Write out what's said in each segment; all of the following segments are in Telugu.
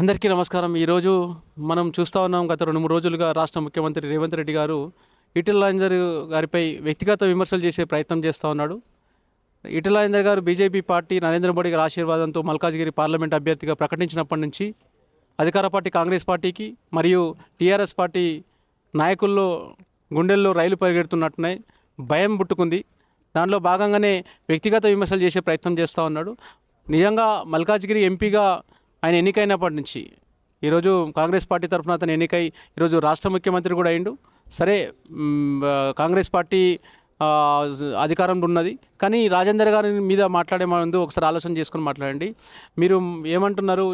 అందరికీ నమస్కారం. ఈరోజు మనం చూస్తూ ఉన్నాం గత రెండు మూడు రోజులుగా రాష్ట్ర ముఖ్యమంత్రి రేవంత్ రెడ్డి గారు ఈటెల రాజేందర్ గారిపై వ్యక్తిగత విమర్శలు చేసే ప్రయత్నం చేస్తూ ఉన్నాడు. ఈటెల రాజేందర్ గారు బీజేపీ పార్టీ నరేంద్ర మోడీ గారి ఆశీర్వాదంతో మల్కాజ్గిరి పార్లమెంట్ అభ్యర్థిగా ప్రకటించినప్పటి నుంచి అధికార పార్టీ కాంగ్రెస్ పార్టీకి మరియు టీఆర్ఎస్ పార్టీ నాయకుల్లో గుండెల్లో రైలు పరిగెడుతున్నట్టున్నాయి. భయం పుట్టుకుంది. దానిలో భాగంగానే వ్యక్తిగత విమర్శలు చేసే ప్రయత్నం చేస్తూ ఉన్నాడు. నిజంగా మల్కాజ్గిరి ఎంపీగా ఆయన ఎన్నికైనప్పటి నుంచి. ఈరోజు కాంగ్రెస్ పార్టీ తరఫున అతను ఎన్నికై ఈరోజు రాష్ట్ర ముఖ్యమంత్రి కూడా అయిండు. సరే కాంగ్రెస్ పార్టీ అధికారంలో ఉన్నది. కానీ రాజేందర్ గారి మీద మాట్లాడే ముందు ఒకసారి ఆలోచన చేసుకుని మాట్లాడండి. మీరు ఏమంటున్నారు?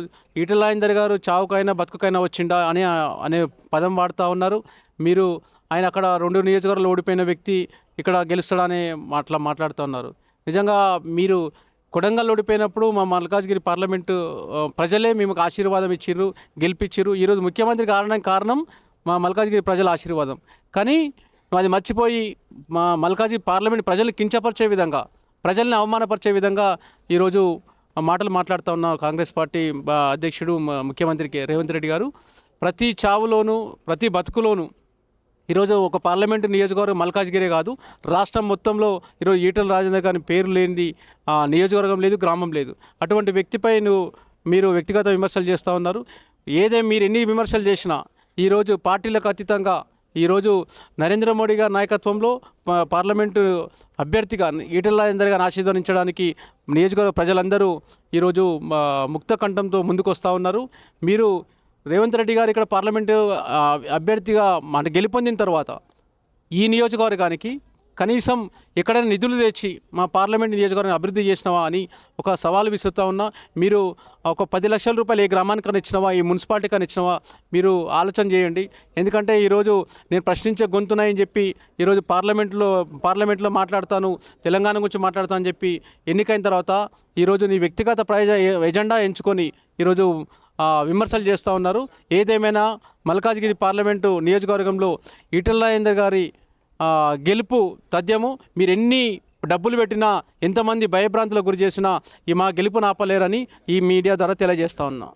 ఈటల రాజేందర్ గారు చావుకైనా బతుకుకైనా వచ్చిండా అనే అనే పదం వాడుతూ ఉన్నారు. మీరు ఆయన అక్కడ రెండు నియోజకవర్గాలు ఓడిపోయిన వ్యక్తి ఇక్కడ గెలుస్తాడని మాట్లా మాట్లాడుతూ ఉన్నారు. నిజంగా మీరు కొడంగల్ ఓడిపోయినప్పుడు మా మల్కాజ్గిరి పార్లమెంటు ప్రజలే మేము ఆశీర్వాదం ఇచ్చిర్రు గెలిపించిర్రు ఈరోజు ముఖ్యమంత్రి కారణం కారణం మా మల్కాజ్గిరి ప్రజల ఆశీర్వాదం. కానీ అది మర్చిపోయి మా మల్కాజ్గిరి పార్లమెంట్ ప్రజల్ని కించపరిచే విధంగా ప్రజల్ని అవమానపరిచే విధంగా ఈరోజు మాటలు మాట్లాడుతూ ఉన్న కాంగ్రెస్ పార్టీ అధ్యక్షుడు ముఖ్యమంత్రి రేవంత్ రెడ్డి గారు. ప్రతి చావులోనూ ప్రతి బతుకులోనూ ఈరోజు ఒక పార్లమెంటు నియోజకవర్గం మల్కాజ్గిరే కాదు రాష్ట్రం మొత్తంలో ఈరోజు ఈటల రాజేందర్ గారి పేరు లేనిది నియోజకవర్గం లేదు గ్రామం లేదు. అటువంటి వ్యక్తిపై నువ్వు మీరు వ్యక్తిగత విమర్శలు చేస్తూ ఉన్నారు. ఏదే మీరు ఎన్ని విమర్శలు చేసినా ఈరోజు పార్టీలకు అతీతంగా ఈరోజు నరేంద్ర మోడీ గారి నాయకత్వంలో పార్లమెంటు అభ్యర్థిగా ఈటల రాజేందర్ గారిని ఆశీర్వదించడానికి నియోజకవర్గ ప్రజలందరూ ఈరోజు ముక్త కంఠంతో ముందుకు వస్తూ ఉన్నారు. మీరు రేవంత్ రెడ్డి గారు ఇక్కడ పార్లమెంటు అభ్యర్థిగా మన గెలుపొందిన తర్వాత ఈ నియోజకవర్గానికి కనీసం ఎక్కడైనా నిధులు తెచ్చి మా పార్లమెంట్ నియోజకవర్గాన్ని అభివృద్ధి చేసినవా అని ఒక సవాలు విసురుతా ఉన్నా మీరు ఒక పది లక్షల రూపాయలు ఏ గ్రామానికైనా ఇచ్చినవా ఈ మున్సిపాలిటీకైనా ఇచ్చినవా మీరు ఆలోచన చేయండి. ఎందుకంటే ఈరోజు నేను ప్రశ్నించే గొంతున్నాయని చెప్పి ఈరోజు పార్లమెంట్లో పార్లమెంట్లో మాట్లాడతాను తెలంగాణ గురించి మాట్లాడతాను అని చెప్పి ఎన్నికైన తర్వాత ఈరోజు నీ వ్యక్తిగత ప్రయోజ ఎజెండా ఎంచుకొని ఈరోజు విమర్శలు చేస్తూ ఉన్నారు. ఏదేమైనా మల్కాజ్గిరి పార్లమెంటు నియోజకవర్గంలో ఈటల రాజేందర్ గారి గెలుపు తథ్యము. మీరు ఎన్ని డబ్బులు పెట్టినా ఎంతమంది భయభ్రాంతులకు గురి చేసినా ఈ మా గెలుపు నాపలేరని ఈ మీడియా ద్వారా తెలియజేస్తా ఉన్నా.